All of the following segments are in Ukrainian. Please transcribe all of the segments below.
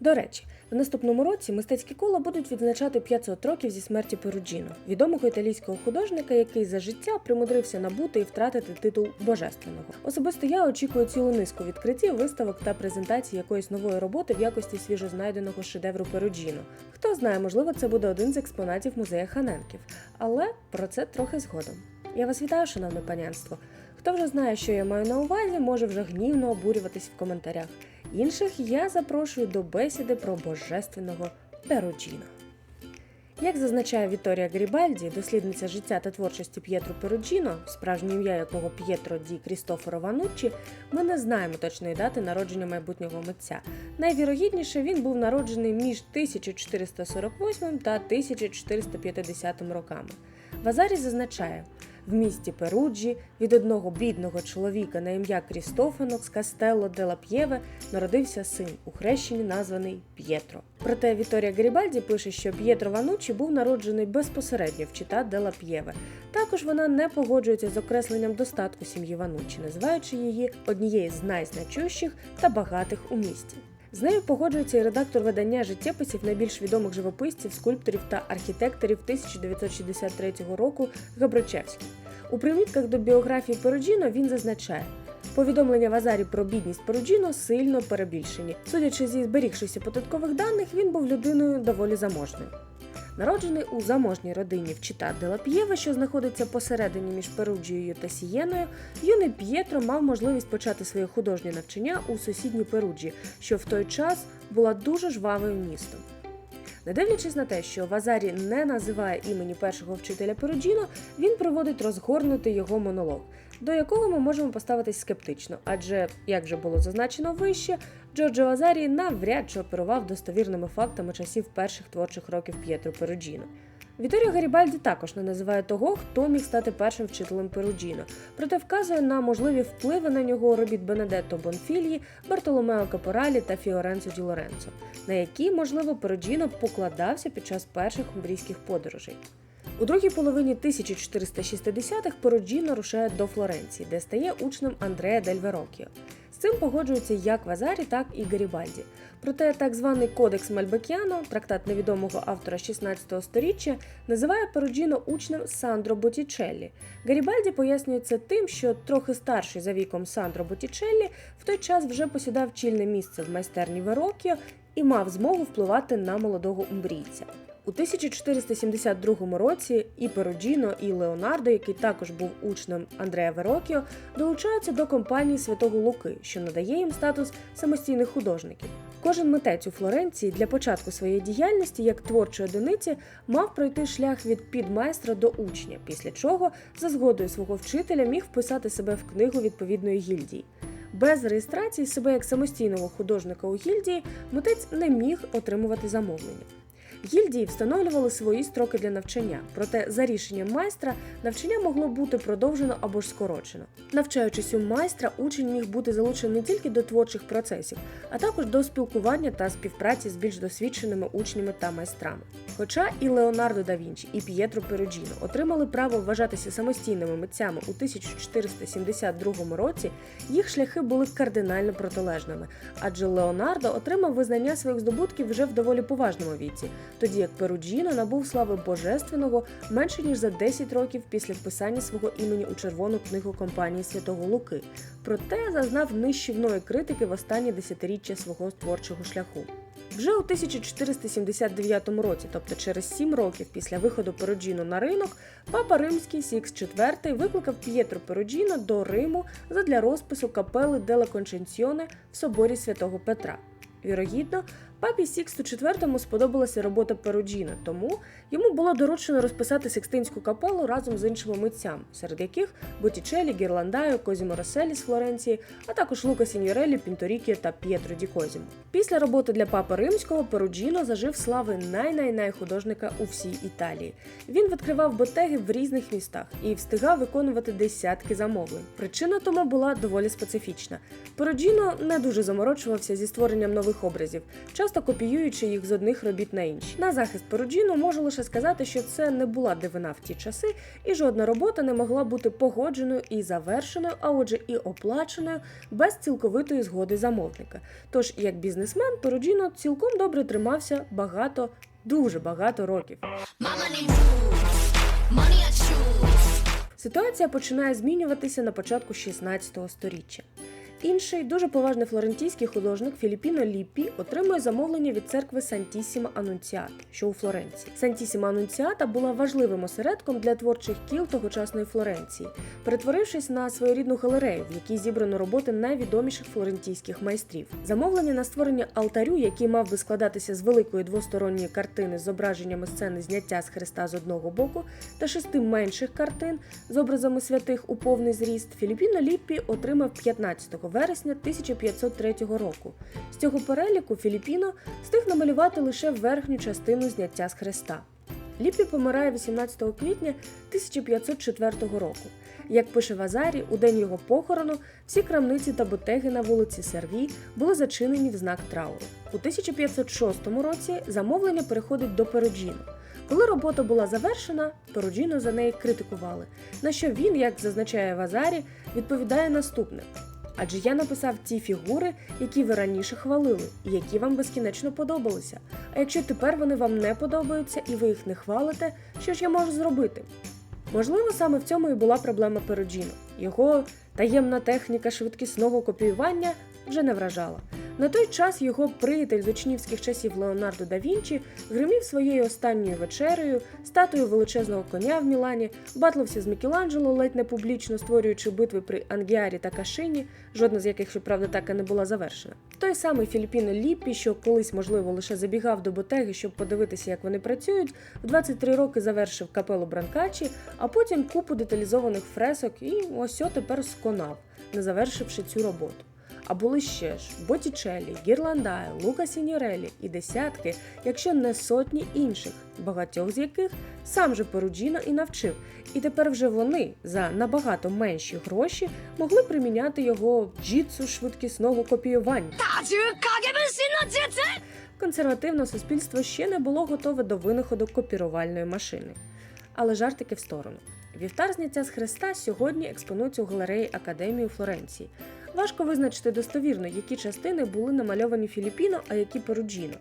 До речі, в наступному році мистецькі кола будуть відзначати 500 років зі смерті Перуджіно, відомого італійського художника, який за життя примудрився набути і втратити титул божественного. Особисто я очікую цілу низку відкриттів, виставок та презентацій якоїсь нової роботи в якості свіжознайденого шедевру Перуджіно. Хто знає, можливо, це буде один з експонатів музея Ханенків. Але про це трохи згодом. Я вас вітаю, шановне панянство. Хто вже знає, що я маю на увазі, може вже гнівно обурюватись в коментарях. Інших я запрошую до бесіди про божественного Перуджіно. Як зазначає Віторія Грібальді, дослідниця життя та творчості П'єтро Перуджіно, справжнє ім'я якого П'єтро Ді Крістофоро Вануччі, ми не знаємо точної дати народження майбутнього митця. Найвірогідніше він був народжений між 1448 та 1450 роками. Вазарі зазначає, в місті Перуджі від одного бідного чоловіка на ім'я Крістофано з Кастелло де ла народився син, у хрещенні названий П'єтро. Проте Віторія Гарібальді пише, що П'єтро Вануччі був народжений безпосередньо в Чита де ла. Також вона не погоджується з окресленням достатку сім'ї Вануччі, називаючи її однією з найзначущих та багатих у місті. З нею погоджується і редактор видання життєписів найбільш відомих живописців, скульпторів та архітекторів 1963 року Габричевський. У примітках до біографії Перуджіно він зазначає. Повідомлення в Азарі про бідність Перуджіно сильно перебільшені. Судячи зі зберігшихся податкових даних, він був людиною доволі заможною. Народжений у заможній родині в Чита де ла П'єва, що знаходиться посередині між Перуджією та Сієною, юний П'єтро мав можливість почати своє художнє навчання у сусідній Перуджі, що в той час була дуже жвавим містом. Не дивлячись на те, що Вазарі не називає імені першого вчителя Перуджіно, він проводить розгорнутий його монолог, до якого ми можемо поставитись скептично, адже, як вже було зазначено вище, Джорджо Вазарі навряд чи оперував достовірними фактами часів перших творчих років П'єтро Перуджіно. Віторіо Гарібальді також не називає того, хто міг стати першим вчителем Перуджіно, проте вказує на можливі впливи на нього робіт Бенедетто Бонфільї, Бартоломео Капоралі та Фіоренцо Ді Лоренцо, на які, можливо, Перуджіно покладався під час перших умбрійських подорожей. У другій половині 1460-х Перуджіно рушає до Флоренції, де стає учнем Андреа Дель Верокіо. З цим погоджуються як Вазарі, так і Гарібальді. Проте так званий Кодекс Мальбекіано, трактат невідомого автора 16 століття, називає Перуджіно учнем Сандро Боттічеллі. Гарібальді пояснює це тим, що трохи старший за віком Сандро Боттічеллі в той час вже посідав чільне місце в майстерні Верокіо і мав змогу впливати на молодого умбрійця. У 1472 році і Перуджіно, і Леонардо, який також був учнем Андреа Верокіо, долучаються до компанії Святого Луки, що надає їм статус самостійних художників. Кожен митець у Флоренції для початку своєї діяльності як творчої одиниці мав пройти шлях від підмайстра до учня, після чого, за згодою свого вчителя, міг вписати себе в книгу відповідної гільдії. Без реєстрації себе як самостійного художника у гільдії митець не міг отримувати замовлення. Гільдії встановлювали свої строки для навчання, проте за рішенням майстра навчання могло бути продовжено або ж скорочено. Навчаючись у майстра, учень міг бути залучений не тільки до творчих процесів, а також до спілкування та співпраці з більш досвідченими учнями та майстрами. Хоча і Леонардо да Вінчі, і П'єтро Перуджіно отримали право вважатися самостійними митцями у 1472 році, їх шляхи були кардинально протилежними, адже Леонардо отримав визнання своїх здобутків вже в доволі поважному віці тоді як Перуджіно набув слави божественного менше ніж за 10 років після вписання свого імені у червону книгу компанії Святого Луки, проте зазнав нищівної критики в останні десятиріччя свого творчого шляху. Вже у 1479 році, тобто через 7 років після виходу Перуджіно на ринок, папа римський Сікс IV викликав П'єтро Перуджіно до Риму задля розпису капели Дела Конченціоне в соборі святого Петра. Вірогідно, папі Сіксту IV сподобалася робота Перуджіна, тому йому було доручено розписати Сикстинську капелу разом з іншими митцями, серед яких Боттічелі, Гірландаю, Козімо Роселі з Флоренції, а також Лука Сіньорелі, Пінторікі та П'єтро Ді Козімо. Після роботи для папи римського Перуджіно зажив слави най-най-най художника у всій Італії. Він відкривав ботеги в різних містах і встигав виконувати десятки замовлень. Причина тому була доволі специфічна. Перуджіно не дуже заморочувався зі створенням нових образів. Часто копіюючи їх з одних робіт на інші. На захист Перуджіно можу лише сказати, що це не була дивина в ті часи, і жодна робота не могла бути погодженою і завершеною, а отже, і оплаченою без цілковитої згоди замовника. Тож, як бізнесмен, Перуджіно цілком добре тримався багато, дуже багато років. Ситуація починає змінюватися на початку 16 століття. Інший дуже поважний флорентійський художник Філіппіно Ліппі отримує замовлення від церкви Сантісіма Анунціата, що у Флоренції. Сантісіма Анунціата була важливим осередком для творчих кіл тогочасної Флоренції, перетворившись на своєрідну галерею, в якій зібрано роботи найвідоміших флорентійських майстрів. Замовлення на створення алтарю, який мав би складатися з великої двосторонньої картини з зображеннями сцени зняття з Христа з одного боку та шести менших картин з образами святих у повний зріст, Філіппіно Ліппі отримав 15 вересня 1503 року. З цього переліку Філіппіно встиг намалювати лише верхню частину зняття з Христа. Ліппі помирає 18 квітня 1504 року. Як пише Вазарі, у день його похорону всі крамниці та ботеги на вулиці Сервій були зачинені в знак трауру. У 1506 році замовлення переходить до Перуджіно. Коли робота була завершена, Перуджіно за неї критикували. На що він, як зазначає Вазарі, відповідає наступне: адже я написав ті фігури, які ви раніше хвалили, і які вам безкінечно подобалися. А якщо тепер вони вам не подобаються і ви їх не хвалите, що ж я можу зробити? Можливо, саме в цьому і була проблема Пероджіно. Його таємна техніка швидкісного копіювання вже не вражала. На той час його приятель з учнівських часів Леонардо да Вінчі гримів своєю останньою вечерею, статую величезного коня в Мілані, батлився з Мікеланджело, ледь не публічно створюючи битви при Ангіарі та Кашині, жодна з яких, щоправда, так і не була завершена. Той самий Філіппіно Ліппі, що колись, можливо, лише забігав до ботеги, щоб подивитися, як вони працюють, в 23 роки завершив капелу Бранкачі, а потім купу деталізованих фресок і ось тепер сконав, не завершивши цю роботу. А були ще ж Боттічеллі, Гірландая, Лука Сіньорелі і десятки, якщо не сотні інших, багатьох з яких сам же Перуджіно і навчив. І тепер вже вони за набагато менші гроші могли приміняти його джітсу швидкісного копіювання. Консервативне суспільство ще не було готове до винаходу копірувальної машини. Але жартики в сторону. Вівтар з Христа сьогодні експонується у галереї Академії у Флоренції. Важко визначити достовірно, які частини були намальовані Філіппіно, а які Перуджіно.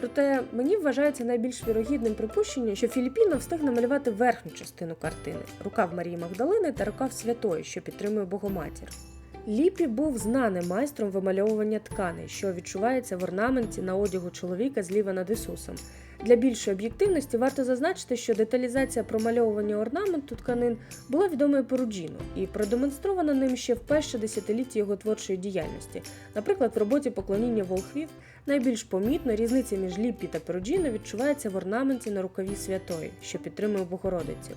Проте мені вважається найбільш вірогідним припущення, що Філіппіно встиг намалювати верхню частину картини рукав Марії Магдалини та рукав Святої, що підтримує Богоматір. Ліпі був знаним майстром вимальовування тканей, що відчувається в орнаменті на одягу чоловіка зліва над Ісусом. Для більшої об'єктивності варто зазначити, що деталізація промальовування орнаменту тканин була відомою Перуджіно і продемонстрована ним ще в перше десятилітті його творчої діяльності. Наприклад, в роботі поклоніння волхвів найбільш помітно різниця між Ліппі та Перуджіно відчувається в орнаменті на рукаві святої, що підтримує Богородицю.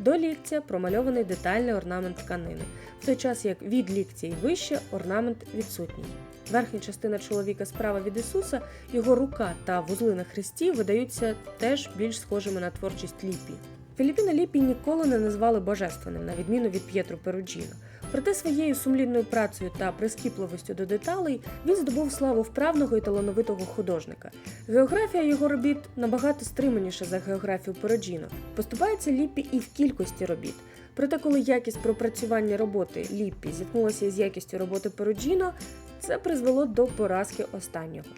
До ліктя промальований детальний орнамент тканини, в той час як від ліктя і вище орнамент відсутній. Верхня частина чоловіка справа від Ісуса, його рука та вузли на хресті видаються теж більш схожими на творчість Ліпі. Філіппіно Ліпі ніколи не назвали божественним, на відміну від П'єтро Перуджіно. Проте своєю сумлінною працею та прискіпливостю до деталей він здобув славу вправного і талановитого художника. Географія його робіт набагато стриманіша за географію Перуджіно. Поступається Ліппі і в кількості робіт. Проте, коли якість пропрацювання роботи Ліппі зіткнулася із якістю роботи Перуджіно, це призвело до поразки останнього.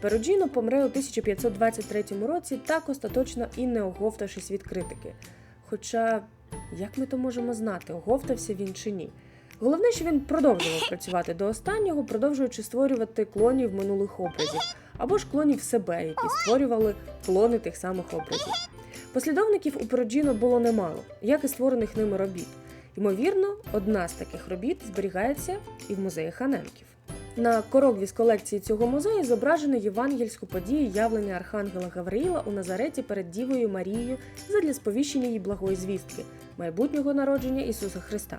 Перуджіно помре у 1523 році, так остаточно і не оговтавшись від критики. Хоча, як ми то можемо знати, оговтався він чи ні. Головне, що він продовжував працювати до останнього, продовжуючи створювати клонів минулих образів, або ж клонів себе, які створювали клони тих самих образів. Послідовників у Перуджіно було немало, як і створених ними робіт. Ймовірно, одна з таких робіт зберігається і в музеї Ханенків. На корогві з колекції цього музею зображено євангельську подію явлення Архангела Гавриїла у Назареті перед Дівою Марією задля сповіщення її благої звістки, майбутнього народження Ісуса Христа.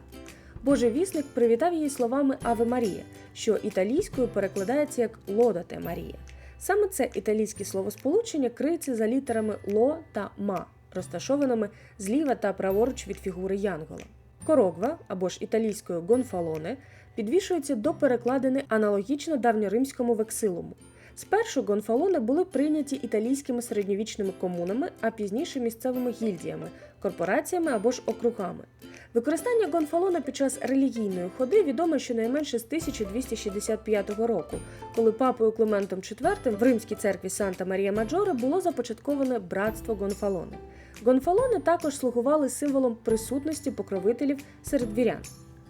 Божий вісник привітав її словами Аве Марія, що італійською перекладається як Лодате Марія. Саме це італійське словосполучення криється за літерами Ло та Ма, розташованими зліва та праворуч від фігури Янгола. Корогва або ж італійською гонфалоне підвішується до перекладини аналогічно давньоримському вексилуму. Спершу гонфалони були прийняті італійськими середньовічними комунами, а пізніше місцевими гільдіями, корпораціями або ж округами. Використання гонфалона під час релігійної ходи відоме щонайменше з 1265 року, коли папою Климентом IV в Римській церкві Санта Марія Маджоре було започатковане братство гонфалони. Гонфалони також слугували символом присутності покровителів серед вірян.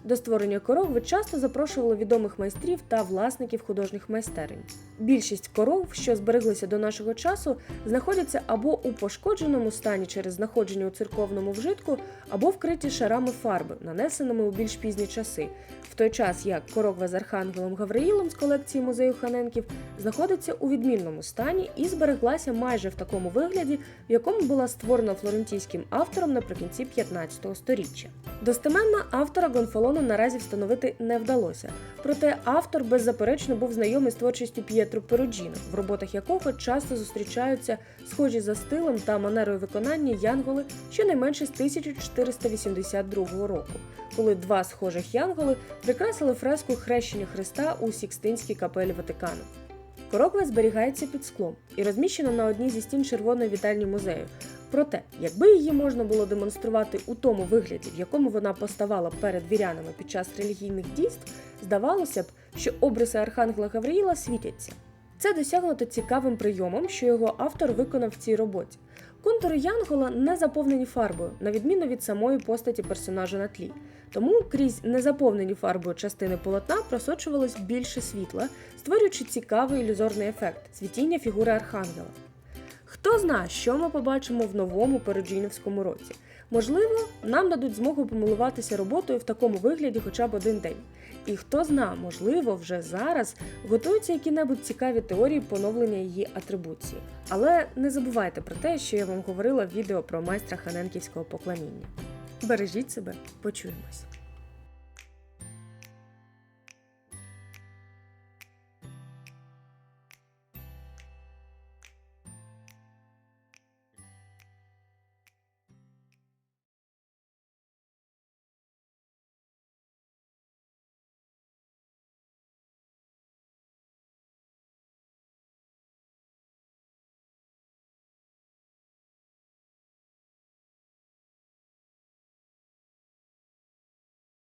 До створення коров часто запрошували відомих майстрів та власників художніх майстерень. Більшість коров, що збереглися до нашого часу, знаходяться або у пошкодженому стані через знаходження у церковному вжитку, або вкриті шарами фарби, нанесеними у більш пізні часи, в той час як корогва з архангелом Гавриїлом з колекції музею Ханенків знаходиться у відмінному стані і збереглася майже в такому вигляді, в якому була створена флорентійським автором наприкінці 15 століття. Достеменно автора Гонфалону наразі встановити не вдалося, проте автор беззаперечно був знайомий з творчістю П'єтро Перуджіно, в роботах якого часто зустрічаються схожі за стилем та манерою виконання янголи щонайменше з 1482 року, коли два схожих янголи прикрасили фреску хрещення Христа у Сікстинській капелі Ватикану. Короква зберігається під склом і розміщена на одній зі стін червоної вітальні музею. Проте, якби її можна було демонструвати у тому вигляді, в якому вона поставала перед вірянами під час релігійних дійств, здавалося б, що обриси Архангела Гавриїла світяться. Це досягнуто цікавим прийомом, що його автор виконав в цій роботі. Контури Янгола не заповнені фарбою, на відміну від самої постаті персонажа на тлі. Тому крізь незаповнені фарбою частини полотна просочувалось більше світла, створюючи цікавий ілюзорний ефект світіння фігури Архангела. Хто знає, що ми побачимо в новому Переджінівському році. Можливо, нам дадуть змогу помилуватися роботою в такому вигляді хоча б один день. І хто зна, можливо, вже зараз готуються які-небудь цікаві теорії поновлення її атрибуції. Але не забувайте про те, що я вам говорила в відео про майстра ханенківського поклоніння. Бережіть себе, почуємось!